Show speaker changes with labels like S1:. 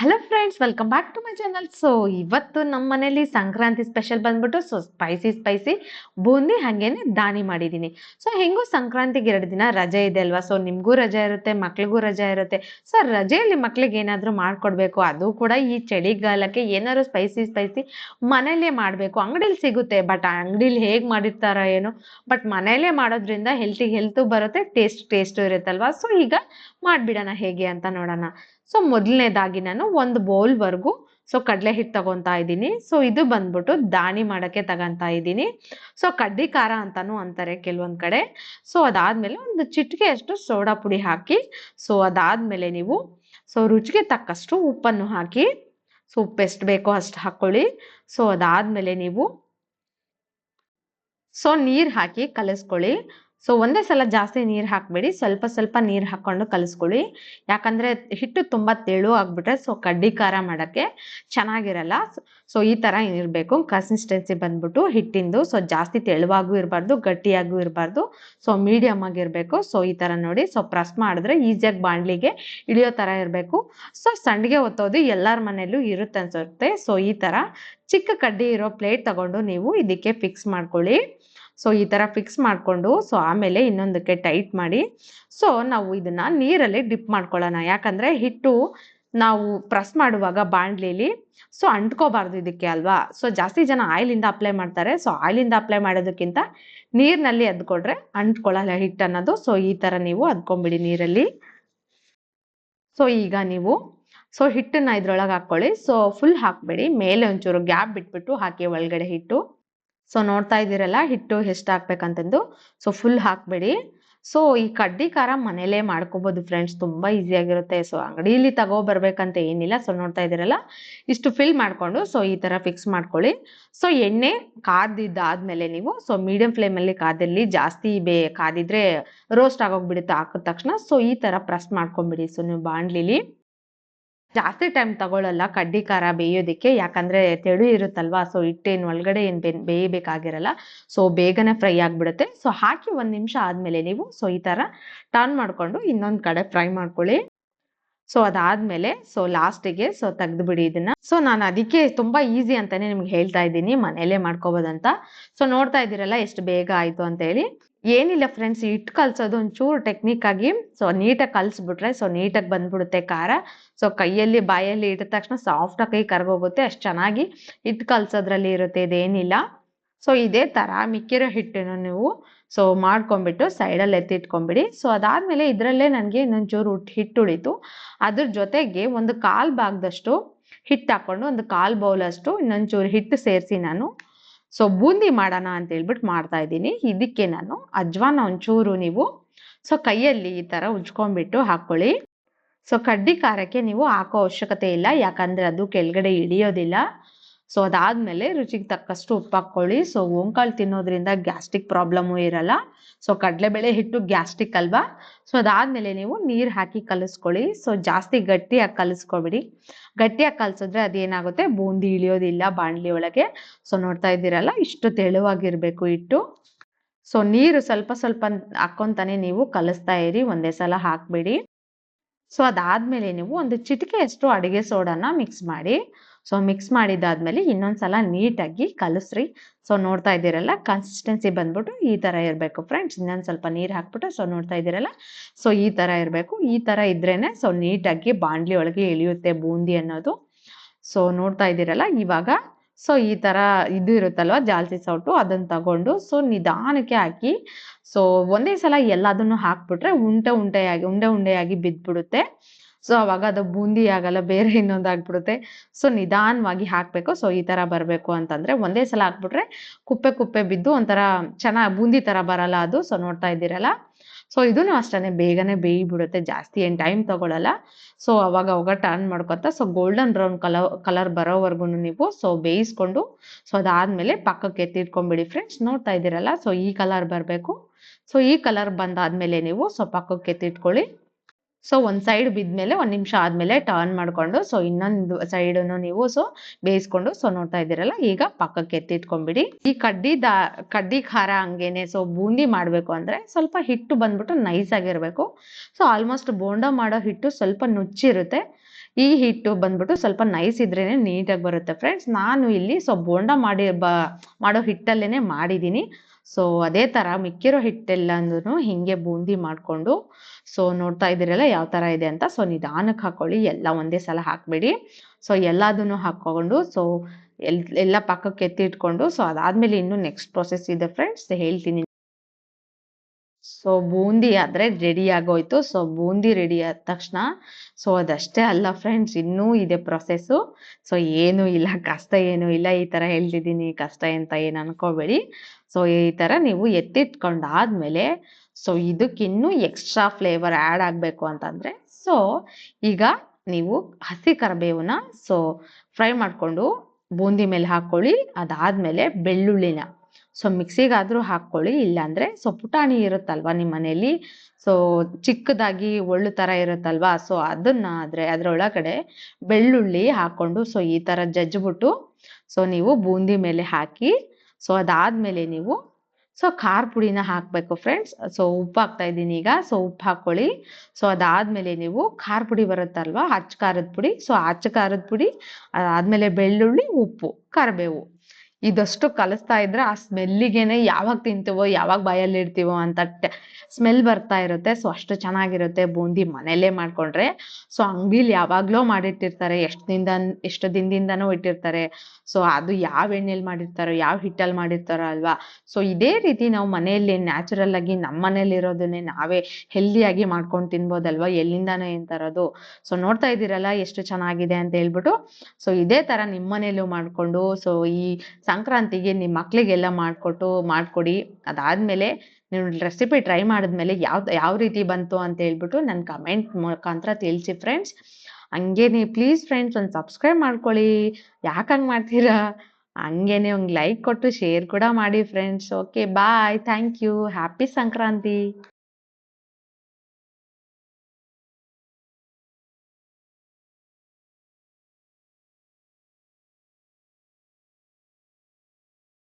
S1: Hello friends welcome back to my channel so ಇವತ್ತು ನಮ್ಮ ಮನೇಲಿ ಸಂಕ್ರಾಂತಿ ಸ್ಪೆಷಲ್ ಬಂದ್ಬಿಟ್ಟು ಸೊ ಸ್ಪೈಸಿ ಸ್ಪೈಸಿ ಬೂಂದಿ ಹಾಗೇನೆ ದಾನಿ ಮಾಡಿದ್ದೀನಿ. ಸೊ ಹೆಂಗೂ ಸಂಕ್ರಾಂತಿಗೆ ಎರಡು ದಿನ ರಜೆ ಇದೆ ಅಲ್ವಾ? ಸೊ ನಿಮಗೂ ರಜೆ ಇರುತ್ತೆ, ಮಕ್ಳಿಗೂ ರಜೆ ಇರುತ್ತೆ. ಸೊ ರಜೆಯಲ್ಲಿ ಮಕ್ಳಿಗೆ ಏನಾದರೂ ಮಾಡಿಕೊಡ್ಬೇಕು, ಅದು ಕೂಡ ಈ ಚಳಿಗಾಲಕ್ಕೆ ಏನಾದ್ರು ಸ್ಪೈಸಿ ಸ್ಪೈಸಿ ಮನೇಲೇ ಮಾಡಬೇಕು. ಅಂಗಡಿಲಿ ಸಿಗುತ್ತೆ ಬಟ್ ಅಂಗಡಿಲಿ ಹೇಗೆ ಮಾಡಿರ್ತಾರೋ ಏನೋ ಬಟ್ ಮನೇಲೇ ಮಾಡೋದ್ರಿಂದ ಹೆಲ್ತಿಗೆ ಹೆಲ್ತು ಬರುತ್ತೆ ಟೇಸ್ಟ್ ಟೇಸ್ಟು ಇರುತ್ತಲ್ವಾ? ಸೊ ಈಗ ಮಾಡಿಬಿಡೋಣ ಹೇಗೆ ಅಂತ ನೋಡೋಣ. ಸೊ ಮೊದಲನೇದಾಗಿ ನಾನು ಒಂದು ಬೌಲ್ವರೆಗೂ ಸೊ ಕಡಲೆ ಹಿಟ್ಟು ತಗೊತಾ ಇದ್ದೀನಿ. ಸೊ ಇದು ಬಂದ್ಬಿಟ್ಟು ದಾಣಿ ಮಾಡೋಕ್ಕೆ ತಗೊಂತಾ ಇದ್ದೀನಿ. ಸೊ ಕಡ್ಡಿ ಖಾರ ಅಂತಾನು ಅಂತಾರೆ ಕೆಲವೊಂದು ಕಡೆ. ಸೊ ಅದಾದಮೇಲೆ ಒಂದು ಚಿಟಿಕೆ ಅಷ್ಟು ಸೋಡಾ ಪುಡಿ ಹಾಕಿ ಸೊ ಅದಾದಮೇಲೆ ನೀವು ಸೊ ರುಚಿಗೆ ತಕ್ಕಷ್ಟು ಉಪ್ಪನ್ನು ಹಾಕಿ ಸೊ ಉಪ್ಪು ಎಷ್ಟು ಬೇಕೋ ಅಷ್ಟು ಹಾಕ್ಕೊಳ್ಳಿ ಸೊ ಅದಾದಮೇಲೆ ನೀವು ಸೊ ನೀರು ಹಾಕಿ ಕಲಿಸ್ಕೊಳ್ಳಿ. ಸೊ ಒಂದೇ ಸಲ ಜಾಸ್ತಿ ನೀರು ಹಾಕಬೇಡಿ. ಸ್ವಲ್ಪ ಸ್ವಲ್ಪ ನೀರು ಹಾಕ್ಕೊಂಡು ಕಲಿಸ್ಕೊಳ್ಳಿ. ಯಾಕಂದರೆ ಹಿಟ್ಟು ತುಂಬ ತೆಳು ಆಗಿಬಿಟ್ರೆ ಸೊ ಕಡ್ಡಿ ಖಾರ ಮಾಡೋಕ್ಕೆ ಚೆನ್ನಾಗಿರಲ್ಲ. ಸೊ ಈ ಥರ ಇರಬೇಕು. ಕನ್ಸಿಸ್ಟೆನ್ಸಿ ಬಂದ್ಬಿಟ್ಟು ಹಿಟ್ಟಿಂದು ಸೊ ಜಾಸ್ತಿ ತೆಳುವಾಗೂ ಇರಬಾರ್ದು, ಗಟ್ಟಿಯಾಗೂ ಇರಬಾರ್ದು. ಸೊ ಮೀಡಿಯಮ್ ಆಗಿರಬೇಕು. ಸೊ ಈ ಥರ ನೋಡಿ. ಸೊ ಪ್ರೆಸ್ ಮಾಡಿದ್ರೆ ಈಸಿಯಾಗಿ ಬಾಂಡ್ಲಿಗೆ ಇಳಿಯೋ ಥರ ಇರಬೇಕು. ಸೊ ಸಂಡಿಗೆ ಒತ್ತೋದು ಎಲ್ಲರ ಮನೆಯಲ್ಲೂ ಇರುತ್ತೆ ಅನ್ಸುತ್ತೆ. ಸೊ ಈ ಥರ ಚಿಕ್ಕ ಕಡ್ಡಿ ಇರೋ ಪ್ಲೇಟ್ ತಗೊಂಡು ನೀವು ಇದಕ್ಕೆ ಫಿಕ್ಸ್ ಮಾಡ್ಕೊಳ್ಳಿ. ಸೊ ಈ ಥರ ಫಿಕ್ಸ್ ಮಾಡಿಕೊಂಡು ಸೊ ಆಮೇಲೆ ಇನ್ನೊಂದಕ್ಕೆ ಟೈಟ್ ಮಾಡಿ ಸೊ ನಾವು ಇದನ್ನು ನೀರಲ್ಲಿ ಡಿಪ್ ಮಾಡ್ಕೊಳ್ಳೋಣ. ಯಾಕಂದರೆ ಹಿಟ್ಟು ನಾವು ಪ್ರೆಸ್ ಮಾಡುವಾಗ ಬಾಣಲಿಲಿ ಸೊ ಅಂಟ್ಕೋಬಾರ್ದು ಇದಕ್ಕೆ ಅಲ್ವಾ? ಸೊ ಜಾಸ್ತಿ ಜನ ಆಯಿಲಿಂದ ಅಪ್ಲೈ ಮಾಡ್ತಾರೆ. ಸೊ ಆಯಿಲಿಂದ ಅಪ್ಲೈ ಮಾಡೋದಕ್ಕಿಂತ ನೀರಿನಲ್ಲಿ ಅದ್ಕೊಡ್ರೆ ಅಂಟ್ಕೊಳ್ಳಲ್ಲ ಹಿಟ್ಟು ಅನ್ನೋದು. ಸೊ ಈ ಥರ ನೀವು ಅದ್ಕೊಂಬಿಡಿ ನೀರಲ್ಲಿ. ಸೊ ಈಗ ನೀವು ಸೊ ಹಿಟ್ಟನ್ನ ಇದ್ರೊಳಗೆ ಹಾಕ್ಕೊಳ್ಳಿ. ಸೊ ಫುಲ್ ಹಾಕಬೇಡಿ. ಮೇಲೆ ಒಂಚೂರು ಗ್ಯಾಪ್ ಬಿಟ್ಬಿಟ್ಟು ಹಾಕಿ ಒಳಗಡೆ ಹಿಟ್ಟು. ಸೊ ನೋಡ್ತಾ ಇದ್ದೀರಲ್ಲ, ಹಿಟ್ಟು ಎಷ್ಟು ಹಾಕ್ಬೇಕಂತಂದು ಸೊ ಫುಲ್ ಹಾಕ್ಬೇಡಿ. ಸೊ ಈ ಕಡ್ಡಿ ಖಾರ ಮನೇಲೇ ಮಾಡ್ಕೋಬೋದು ಫ್ರೆಂಡ್ಸ್ ತುಂಬ ಈಸಿಯಾಗಿರುತ್ತೆ ಸೊ ಅಂಗಡಿಯಲ್ಲಿ ತಗೋ ಬರ್ಬೇಕಂತ ಏನಿಲ್ಲ. ಸೊ ನೋಡ್ತಾ ಇದ್ದೀರಲ್ಲ, ಇಷ್ಟು ಫಿಲ್ ಮಾಡಿಕೊಂಡು ಸೊ ಈ ಥರ ಫಿಕ್ಸ್ ಮಾಡ್ಕೊಳ್ಳಿ. ಸೊ ಎಣ್ಣೆ ಕಾದಿದ್ದಾದ್ಮೇಲೆ ನೀವು ಸೊ ಮೀಡಿಯಂ ಫ್ಲೇಮಲ್ಲಿ ಕಾದಲ್ಲಿ ಜಾಸ್ತಿ ಬೇ, ಕಾದಿದ್ರೆ ರೋಸ್ಟ್ ಆಗೋಗ್ಬಿಡುತ್ತೆ. ಹಾಕಿದ ತಕ್ಷಣ ಸೊ ಈ ಥರ ಪ್ರೆಸ್ ಮಾಡ್ಕೊಂಬಿಡಿ. ಸೊ ನೀವು ಬಾಣಲಿಲಿ. ಜಾಸ್ತಿ ಟೈಮ್ ತಗೊಳ್ಳಲ್ಲ ಕಡ್ಡಿ ಖಾರ ಬೇಯೋದಕ್ಕೆ. ಯಾಕಂದ್ರೆ ತೆಳು ಇರುತ್ತಲ್ವಾ ಸೊ ಹಿಟ್ಟೇನು ಒಳಗಡೆ ಏನು ಬೆನ್, ಬೇಯಬೇಕಾಗಿರಲ್ಲ. ಸೊ ಬೇಗನೆ ಫ್ರೈ ಆಗಿಬಿಡುತ್ತೆ. ಸೊ ಹಾಕಿ ಒಂದು ನಿಮಿಷ ಆದಮೇಲೆ ನೀವು ಸೊ ಈ ಥರ ಟರ್ನ್ ಮಾಡಿಕೊಂಡು ಇನ್ನೊಂದು ಕಡೆ ಫ್ರೈ ಮಾಡ್ಕೊಳ್ಳಿ. ಸೊ ಅದಾದ್ಮೇಲೆ ಸೊ ಲಾಸ್ಟಿಗೆ ಸೊ ತೆಗೆದುಬಿಡಿ ಇದನ್ನ. ಸೊ ನಾನು ಅದಕ್ಕೆ ತುಂಬಾ ಈಸಿ ಅಂತಾನೆ ನಿಮ್ಗೆ ಹೇಳ್ತಾ ಇದ್ದೀನಿ. ಮನೇಲೆ ಮಾಡ್ಕೋಬೋದಂತ. ಸೊ ನೋಡ್ತಾ ಇದ್ದೀರಲ್ಲ, ಎಷ್ಟು ಬೇಗ ಆಯ್ತು ಅಂತ ಹೇಳಿ ಏನಿಲ್ಲ ಫ್ರೆಂಡ್ಸ್ ಹಿಟ್ಟು ಕಲ್ಸೋದು ಒಂಚೂರು ಟೆಕ್ನಿಕ್ ಆಗಿ ಸೊ ನೀಟಾಗಿ ಕಲ್ಸ್ಬಿಟ್ರೆ ಸೊ ನೀಟಾಗಿ ಬಂದ್ಬಿಡುತ್ತೆ ಖಾರ. ಸೊ ಕೈಯಲ್ಲಿ, ಬಾಯಲ್ಲಿ ಇಟ್ಟ ತಕ್ಷಣ ಸಾಫ್ಟಾಗಿ ಕೈ ಕರ್ಗೋಗುತ್ತೆ, ಅಷ್ಟು ಚೆನ್ನಾಗಿ ಹಿಟ್ಟು ಕಲ್ಸೋದ್ರಲ್ಲಿ ಇರುತ್ತೆ, ಇದೇನಿಲ್ಲ. ಸೊ ಇದೇ ಥರ ಮಿಕ್ಕಿರೋ ಹಿಟ್ಟನ್ನು ನೀವು ಸೊ ಮಾಡ್ಕೊಂಬಿಟ್ಟು ಸೈಡಲ್ಲಿ ಎತ್ತಿಟ್ಕೊಂಬಿಡಿ ಸೊ ಅದಾದಮೇಲೆ ಇದರಲ್ಲೇ ನನಗೆ ಇನ್ನೊಂಚೂರು ಹಿಟ್ಟು ಉಳಿತು. ಅದ್ರ ಜೊತೆಗೆ ಒಂದು ಕಾಲು ಭಾಗದಷ್ಟು ಹಿಟ್ಟು ಹಾಕ್ಕೊಂಡು ಒಂದು ಕಾಲು ಬೌಲಷ್ಟು ಇನ್ನೊಂಚೂರು ಹಿಟ್ಟು ಸೇರಿಸಿ ನಾನು ಸೊ ಬೂಂದಿ ಮಾಡೋಣ ಅಂತ ಹೇಳ್ಬಿಟ್ಟು ಮಾಡ್ತಾ ಇದ್ದೀನಿ. ಇದಕ್ಕೆ ನಾನು ಅಜ್ವಾನ ಒಂಚೂರು ನೀವು ಸೊ ಕೈಯಲ್ಲಿ ಈ ಥರ ಉಜ್ಕೊಂಡ್ಬಿಟ್ಟು ಹಾಕ್ಕೊಳ್ಳಿ. ಸೊ ಕಡ್ಡಿ ಖಾರಕ್ಕೆ ನೀವು ಹಾಕೋ ಅವಶ್ಯಕತೆ ಇಲ್ಲ. ಯಾಕಂದರೆ ಅದು ಕೆಳಗಡೆ ಇಳಿಯೋದಿಲ್ಲ ಸೊ ಅದಾದ್ಮೇಲೆ ರುಚಿಗೆ ತಕ್ಕಷ್ಟು ಉಪ್ಪು ಹಾಕ್ಕೊಳ್ಳಿ. ಸೊ ಓಂಕಾಳು ತಿನ್ನೋದ್ರಿಂದ ಗ್ಯಾಸ್ಟ್ರಿಕ್ ಪ್ರಾಬ್ಲಮ್ಮು ಇರಲ್ಲ. ಸೊ ಕಡಲೆಬೇಳೆ ಹಿಟ್ಟು ಗ್ಯಾಸ್ಟ್ರಿಕ್ ಅಲ್ವಾ? ಸೊ ಅದಾದ್ಮೇಲೆ ನೀವು ನೀರು ಹಾಕಿ ಕಲಿಸ್ಕೊಳ್ಳಿ. ಸೊ ಜಾಸ್ತಿ ಗಟ್ಟಿಯಾಗಿ ಕಲಿಸ್ಕೊಬಿಡಿ. ಗಟ್ಟಿಯಾಗಿ ಕಲಿಸಿದ್ರೆ ಅದೇನಾಗುತ್ತೆ? ಬೂಂದಿ ಇಳಿಯೋದಿಲ್ಲ ಬಾಣಲಿ ಒಳಗೆ. ಸೊ ನೋಡ್ತಾ ಇದ್ದೀರಲ್ಲ, ಇಷ್ಟು ತೆಳುವಾಗಿರಬೇಕು ಹಿಟ್ಟು. ಸೊ ನೀರು ಸ್ವಲ್ಪ ಸ್ವಲ್ಪ ಹಾಕ್ಕೊಂತಾನೆ ನೀವು ಕಲಿಸ್ತಾ ಇರಿ. ಒಂದೇ ಸಲ ಹಾಕಬೇಡಿ. ಸೊ ಅದಾದ್ಮೇಲೆ ನೀವು ಒಂದು ಚಿಟಿಕೆಯಷ್ಟು ಅಡುಗೆ ಸೋಡಾನ ಮಿಕ್ಸ್ ಮಾಡಿ. ಸೊ ಮಿಕ್ಸ್ ಮಾಡಿದಾದ್ಮೇಲೆ ಇನ್ನೊಂದ್ಸಲ ನೀಟಾಗಿ ಕಲಸ್ರಿ. ಸೊ ನೋಡ್ತಾ ಇದ್ದೀರಲ್ಲ ಕನ್ಸಿಸ್ಟೆನ್ಸಿ ಬಂದ್ಬಿಟ್ಟು ಈ ಥರ ಇರಬೇಕು ಫ್ರೆಂಡ್ಸ್ ಇನ್ನೊಂದು ಸ್ವಲ್ಪ ನೀರು ಹಾಕ್ಬಿಟ್ಟು ಸೊ ನೋಡ್ತಾ ಇದ್ದೀರಲ್ಲ? ಸೊ ಈ ಥರ ಇರಬೇಕು. ಈ ಥರ ಇದ್ರೇನೆ ಸೊ ನೀಟಾಗಿ ಬಾಂಡ್ಲಿ ಒಳಗೆ ಇಳಿಯುತ್ತೆ ಬೂಂದಿ ಅನ್ನೋದು. ಸೊ ನೋಡ್ತಾ ಇದ್ದೀರಲ್ಲ, ಇವಾಗ ಸೊ ಈ ಥರ ಇದು ಇರುತ್ತಲ್ವ ಜಾಲ್ಸಿ ಸೌಟು ಅದನ್ನು ತಗೊಂಡು ಸೊ ನಿಧಾನಕ್ಕೆ ಹಾಕಿ ಸೊ ಒಂದೇ ಸಲ ಎಲ್ಲದನ್ನು ಹಾಕ್ಬಿಟ್ರೆ ಉಂಟೆ ಉಂಟೆಯಾಗಿ, ಉಂಡೆ ಉಂಡೆಯಾಗಿ ಬಿದ್ದುಬಿಡುತ್ತೆ ಸೊ ಅವಾಗ ಅದು ಬೂಂದಿ ಆಗಲ್ಲ, ಬೇರೆ ಇನ್ನೊಂದು ಆಗ್ಬಿಡುತ್ತೆ. ಸೊ ನಿಧಾನವಾಗಿ ಹಾಕಬೇಕು. ಸೊ ಈ ಥರ ಬರಬೇಕು ಅಂತಂದರೆ ಒಂದೇ ಸಲ ಹಾಕ್ಬಿಟ್ರೆ ಕುಪ್ಪೆ ಕುಪ್ಪೆ ಬಿದ್ದು ಒಂಥರ ಚೆನ್ನಾಗಿ ಬೂಂದಿ ಥರ ಬರಲ್ಲ ಅದು. ಸೊ ನೋಡ್ತಾ ಇದ್ದೀರಲ್ಲ? ಸೊ ಇದನ್ನು ಅಷ್ಟೇ ಬೇಗನೆ ಬೇಯಿಬಿಡುತ್ತೆ. ಜಾಸ್ತಿ ಏನು ಟೈಮ್ ತೊಗೊಳಲ್ಲ. ಸೊ ಅವಾಗ ಅವಾಗ ಟರ್ನ್ ಮಾಡ್ಕೊತ so golden brown colour colour ಬರೋವರೆಗೂ ನೀವು ಸೊ ಬೇಯಿಸ್ಕೊಂಡು ಸೊ ಅದಾದಮೇಲೆ ಪಕ್ಕಕ್ಕೆ ಎತ್ತಿಟ್ಕೊಂಡ್ಬಿಡಿ ಫ್ರೆಂಡ್ಸ್ ನೋಡ್ತಾ ಇದ್ದೀರಲ್ಲ? ಸೊ ಈ ಕಲರ್ ಬರಬೇಕು. ಸೊ ಈ ಕಲರ್ ಬಂದಾದ್ಮೇಲೆ ನೀವು ಸೊ ಪಕ್ಕಕ್ಕೆ ಎತ್ತಿಟ್ಕೊಳ್ಳಿ. ಸೊ ಒಂದು ಸೈಡ್ ಬಿದ್ಮೇಲೆ ಒಂದು ನಿಮಿಷ ಆದಮೇಲೆ ಟರ್ನ್ ಮಾಡಿಕೊಂಡು ಸೊ ಇನ್ನೊಂದು ಸೈಡನ್ನು ನೀವು ಸೊ ಬೇಯಿಸ್ಕೊಂಡು ಸೊ ನೋಡ್ತಾ ಇದ್ದೀರಲ್ಲ, ಈಗ ಪಕ್ಕಕ್ಕೆ ಎತ್ತಿಟ್ಕೊಂಡ್ಬಿಡಿ. ಈ ಕಡ್ಡಿ ದಾ, ಕಡ್ಡಿ ಖಾರ ಹಂಗೇನೆ ಸೊ ಬೂಂದಿ ಮಾಡಬೇಕು ಅಂದರೆ ಸ್ವಲ್ಪ ಹಿಟ್ಟು ಬಂದ್ಬಿಟ್ಟು ನೈಸ್ ಆಗಿರಬೇಕು. ಸೊ ಆಲ್ಮೋಸ್ಟ್ ಬೋಂಡ ಮಾಡೋ ಹಿಟ್ಟು ಸ್ವಲ್ಪ ನುಚ್ಚಿರುತ್ತೆ. ಈ ಹಿಟ್ಟು ಬಂದ್ಬಿಟ್ಟು ಸ್ವಲ್ಪ ನೈಸ್ ಇದ್ರೇನೆ ನೀಟಾಗಿ ಬರುತ್ತೆ ಫ್ರೆಂಡ್ಸ್ ನಾನು ಇಲ್ಲಿ ಸೊ ಬೋಂಡ ಮಾಡಿ ಮಾಡೋ ಹಿಟ್ಟಲ್ಲೇನೆ ಮಾಡಿದ್ದೀನಿ. ಸೊ ಅದೇ ತರ ಮಿಕ್ಕಿರೋ ಹಿಟ್ಟೆಲ್ಲನೂ ಹಿಂಗೆ ಬೂಂದಿ ಮಾಡಿಕೊಂಡು ಸೊ ನೋಡ್ತಾ ಇದ್ದೀರಲ್ಲ ಯಾವ ಥರ ಇದೆ ಅಂತ ಸೊ ನಿಧಾನಕ್ಕೆ ಹಾಕೊಳ್ಳಿ, ಎಲ್ಲ ಒಂದೇ ಸಲ ಹಾಕಬೇಡಿ. ಸೊ ಎಲ್ಲದನ್ನು ಹಾಕ್ಕೊಂಡು ಸೊ ಎಲ್, ಎಲ್ಲ ಪಕ್ಕಕ್ಕೆ ಎತ್ತಿಟ್ಕೊಂಡು ಸೊ ಅದಾದಮೇಲೆ ಇನ್ನು ನೆಕ್ಸ್ಟ್ ಪ್ರೊಸೆಸ್ ಇದೆ ಫ್ರೆಂಡ್ಸ್ ಹೇಳ್ತೀನಿ. ಸೊ ಬೂಂದಿ ಆದರೆ ರೆಡಿ ಆಗೋಯ್ತು. ಸೊ ಬೂಂದಿ ರೆಡಿ ಆದ ತಕ್ಷಣ, ಸೊ ಅದಷ್ಟೇ ಅಲ್ಲ ಫ್ರೆಂಡ್ಸ್ ಇನ್ನೂ ಇದೆ ಪ್ರೊಸೆಸ್ಸು ಸೊ ಏನೂ ಇಲ್ಲ, ಕಷ್ಟ ಏನೂ ಇಲ್ಲ. ಈ ಥರ ಹೇಳ್ತಿದ್ದೀನಿ, ಕಷ್ಟ ಅಂತ ಏನು ಅನ್ಕೋಬೇಡಿ. ಸೊ ಈ ಥರ ನೀವು ಎತ್ತಿಟ್ಕೊಂಡಾದ್ಮೇಲೆ, ಸೊ ಇದಕ್ಕಿನ್ನೂ ಎಕ್ಸ್ಟ್ರಾ ಫ್ಲೇವರ್ ಆ್ಯಡ್ ಆಗಬೇಕು ಅಂತಂದರೆ, ಸೊ ಈಗ ನೀವು ಹಸಿ ಕರಿಬೇವನ್ನ ಸೊ ಫ್ರೈ ಮಾಡಿಕೊಂಡು ಬೂಂದಿ ಮೇಲೆ ಹಾಕ್ಕೊಳ್ಳಿ ಅದಾದಮೇಲೆ ಬೆಳ್ಳುಳ್ಳಿನ. ಸೊ ಮಿಕ್ಸಿಗಾದರೂ ಹಾಕ್ಕೊಳ್ಳಿ. ಇಲ್ಲಾಂದರೆ ಸೊ ಪುಟಾಣಿ ಇರುತ್ತಲ್ವಾ ನಿಮ್ಮ ಮನೆಯಲ್ಲಿ ಸೊ ಚಿಕ್ಕದಾಗಿ ಒಳ್ಳು ಥರ ಇರುತ್ತಲ್ವಾ? ಸೊ ಅದನ್ನ ಆದರೆ ಅದರೊಳಗಡೆ ಬೆಳ್ಳುಳ್ಳಿ ಹಾಕ್ಕೊಂಡು ಸೊ ಈ ಥರ ಜಜ್ಜಿಬಿಟ್ಟು ಸೊ ನೀವು ಬೂಂದಿ ಮೇಲೆ ಹಾಕಿ ಸೊ ಅದಾದಮೇಲೆ ನೀವು ಸೊ ಖಾರ ಪುಡಿನ ಹಾಕಬೇಕು ಫ್ರೆಂಡ್ಸ್ ಸೊ ಉಪ್ಪು ಹಾಕ್ತಾ ಇದ್ದೀನಿ ಈಗ. ಸೊ ಉಪ್ಪು ಹಾಕ್ಕೊಳ್ಳಿ. ಸೊ ಅದಾದಮೇಲೆ ನೀವು ಖಾರ ಪುಡಿ ಬರುತ್ತಲ್ವಾ? ಅಚ್ಚ ಖಾರದ ಪುಡಿ. ಸೊ ಅಚ್ಚ ಖಾರದ ಪುಡಿ, ಅದಾದಮೇಲೆ ಬೆಳ್ಳುಳ್ಳಿ, ಉಪ್ಪು, ಕರಿಬೇವು. ಇದಷ್ಟು ಕಲಿಸ್ತಾ ಇದ್ರೆ ಆ ಸ್ಮೆಲ್ಲಿಗೇನೆ ಯಾವಾಗ ತಿಂತೀವೋ ಯಾವಾಗ ಬಾಯಲ್ಲಿ ಇಡ್ತೀವೋ ಅಂತ ಸ್ಮೆಲ್ ಬರ್ತಾ ಇರುತ್ತೆ. ಸೊ ಅಷ್ಟು ಚೆನ್ನಾಗಿರುತ್ತೆ. ಬೂಂದಿ ಮನೆಯಲ್ಲೇ ಮಾಡ್ಕೊಂಡ್ರೆ. ಸೊ ಅಂಗಡಿಲಿ ಯಾವಾಗಲೂ ಮಾಡಿಟ್ಟಿರ್ತಾರೆ. ಎಷ್ಟು ದಿನದ, ಎಷ್ಟು ದಿನದಿಂದನೂ ಇಟ್ಟಿರ್ತಾರೆ. ಸೊ ಅದು ಯಾವ ಎಣ್ಣೆಲಿ ಮಾಡಿರ್ತಾರೋ, ಯಾವ ಹಿಟ್ಟಲ್ಲಿ ಮಾಡಿರ್ತಾರೋ ಅಲ್ವಾ? ಸೊ ಇದೇ ರೀತಿ ನಾವು ಮನೆಯಲ್ಲಿ ನ್ಯಾಚುರಲ್ ಆಗಿ ನಮ್ಮ ಮನೇಲಿ ಇರೋದನ್ನೇ ನಾವೇ ಹೆಲ್ದಿಯಾಗಿ ಮಾಡ್ಕೊಂಡು ತಿನ್ಬೋದಲ್ವಾ? ಎಲ್ಲಿಂದಾನೇ ಏನ್ ಸೊ ನೋಡ್ತಾ ಇದ್ದೀರಲ್ಲ ಎಷ್ಟು ಚೆನ್ನಾಗಿದೆ ಅಂತ ಹೇಳ್ಬಿಟ್ಟು. ಸೊ ಇದೇ ತರ ನಿಮ್ಮ ಮನೇಲೂ ಮಾಡಿಕೊಂಡು ಸೊ ಈ ಸಂಕ್ರಾಂತಿಗೆ ನಿಮ್ಮ ಮಕ್ಳಿಗೆಲ್ಲ ಮಾಡಿಕೊಟ್ಟು, ಮಾಡಿಕೊಡಿ. ಅದಾದಮೇಲೆ ನೀವು ರೆಸಿಪಿ ಟ್ರೈ ಮಾಡಿದ್ಮೇಲೆ ಯಾವ ಯಾವ ರೀತಿ ಬಂತು ಅಂತ ಹೇಳ್ಬಿಟ್ಟು ನನ್ನ ಕಮೆಂಟ್ ಮುಖಾಂತರ ತಿಳಿಸಿ ಫ್ರೆಂಡ್ಸ್ ಹಂಗೇನೆ ಪ್ಲೀಸ್ ಫ್ರೆಂಡ್ಸ್ ಒಂದು ಸಬ್ಸ್ಕ್ರೈಬ್ ಮಾಡ್ಕೊಳ್ಳಿ. ಯಾಕೆ ಹಂಗೆ ಮಾಡ್ತೀರಾ? ಹಂಗೇನೆ ಒಂದು ಲೈಕ್ ಕೊಟ್ಟು ಶೇರ್ ಕೂಡ ಮಾಡಿ friends okay bye thank you happy Sankranti.